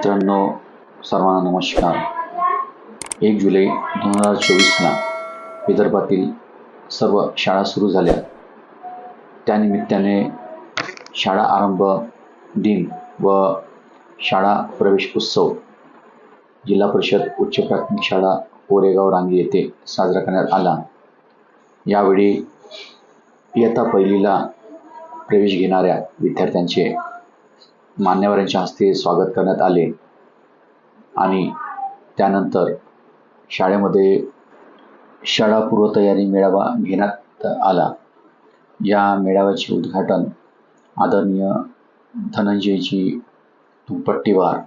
मित्रांनो सर्वांना नमस्कार. एक जुलै दोन हजार चोवीसला विदर्भातील सर्व शाळा सुरू झाल्या. त्यानिमित्ताने शाळा आरंभ दिन व शाळा प्रवेश उत्सव जिल्हा परिषद उच्च प्राथमिक शाळा कोरेगाव रांगी येथे साजरा करण्यात आला. यावेळी इयत्ता पहिलीला प्रवेश घेणाऱ्या विद्यार्थ्यांचे मान्यवरांच्या हस्ते स्वागत करण्यात आले. आणि त्यानंतर शाळेमध्ये शाळा पूर्वतयारी मेळावा घेण्यात आला. या मेळाव्याचे उद्घाटन आदरणीय धनंजयजी तुपट्टीवार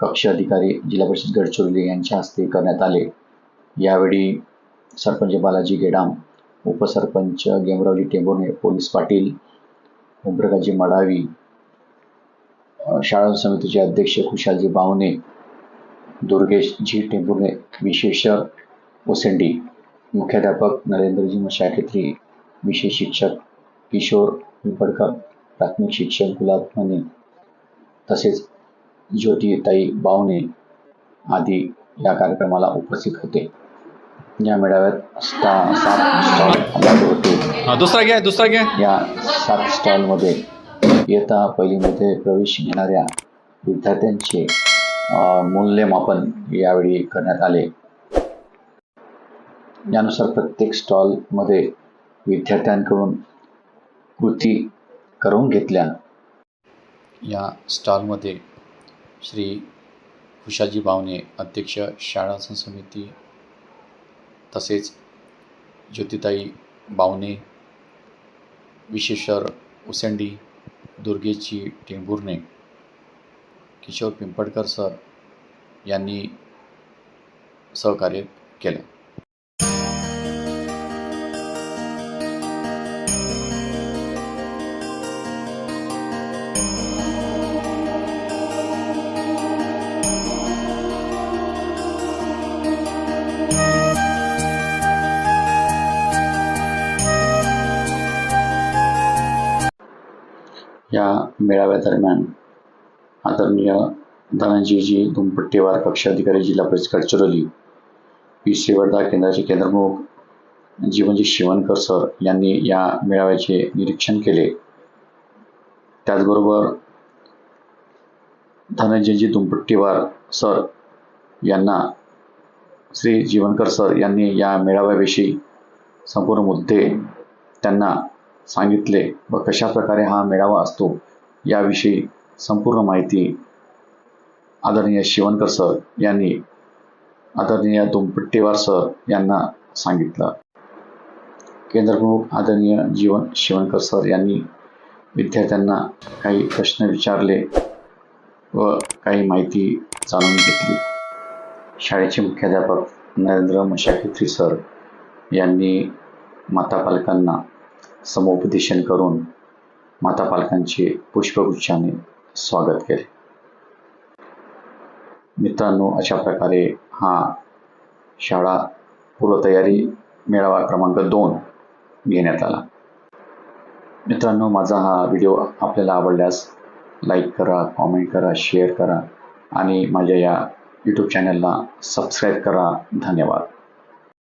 कक्ष अधिकारी जिल्हा परिषद गडचिरोली यांच्या हस्ते करण्यात आले. यावेळी सरपंच बालाजी गेडाम उपसरपंच गेमरावजी टेंभोणे पोलीस पाटील ओमप्रकाशजी मडावी शाळा समितीचे अध्यक्ष खुशालजी बावणे दुर्गेश जी टेंभुर्णे विशेष ओसेंडी मुख्याध्यापक नरेंद्रजी मशाखेत्री विशेष शिक्षक किशोर पिंपडकर प्राथमिक शिक्षक गुलाब मने तसेच ज्योतिताई बावणे आदी या कार्यक्रमाला उपस्थित होते. या मेळाव्यात सात स्टॉल होते हा दुसरा घ्या दुसरा घ्या. या सात स्टॉलमध्ये इयत्ता पहिलीमध्ये प्रवेश घेणाऱ्या विद्यार्थ्यांचे मूल्यमापन यावेळी करण्यात आले. यानुसार प्रत्येक स्टॉलमध्ये विद्यार्थ्यांकडून कृती करून घेतल्या. या स्टॉलमध्ये श्री खुशाजी भावने अध्यक्ष शाळा समिती तसेच ज्योतिताई बावने विशेषर उसेंडी दुर्गेची टेंभुर्णे किशोर पिंपडकर सर यांनी सहकार्य केलं. या मेळाव्यादरम्यान आदरणीय धनंजयजी धुमपट्टीवार कक्ष अधिकारी जिल्हा परिषद गडचिरोली पी. श्रीवर्धा केंद्राचे केंद्रप्रमुख जीवनजी शिवणकर सर यांनी या मेळाव्याचे निरीक्षण केले. त्याचबरोबर धनंजयजी धुमपट्टीवार सर यांना श्री जीवनकर सर यांनी या मेळाव्याविषयी संपूर्ण मुद्दे त्यांना सांगितले व कशा प्रकारे हा मेळावा असतो याविषयी संपूर्ण माहिती आदरणीय शिवणकर सर यांनी आदरणीय दुमपट्टेवार सर यांना सांगितलं. केंद्रप्रमुख आदरणीय जीवन शिवणकर सर यांनी विद्यार्थ्यांना काही प्रश्न विचारले व काही माहिती जाणून घेतली. शाळेचे मुख्याध्यापक नरेंद्र मशाखेत्री सर यांनी माता पालकांना समुपदेशन करून माता पालकांचे पुष्पगुच्छाने स्वागत केले. मित्रांनो अशा प्रकारे हा शाळा पूर्वतयारी मेळावा क्रमांक दोन घेण्यात आला. मित्रांनो माझा हा व्हिडिओ आपल्याला आवडल्यास लाईक करा कॉमेंट करा शेअर करा आणि माझ्या या यूट्यूब चॅनलला सबस्क्राईब करा. धन्यवाद.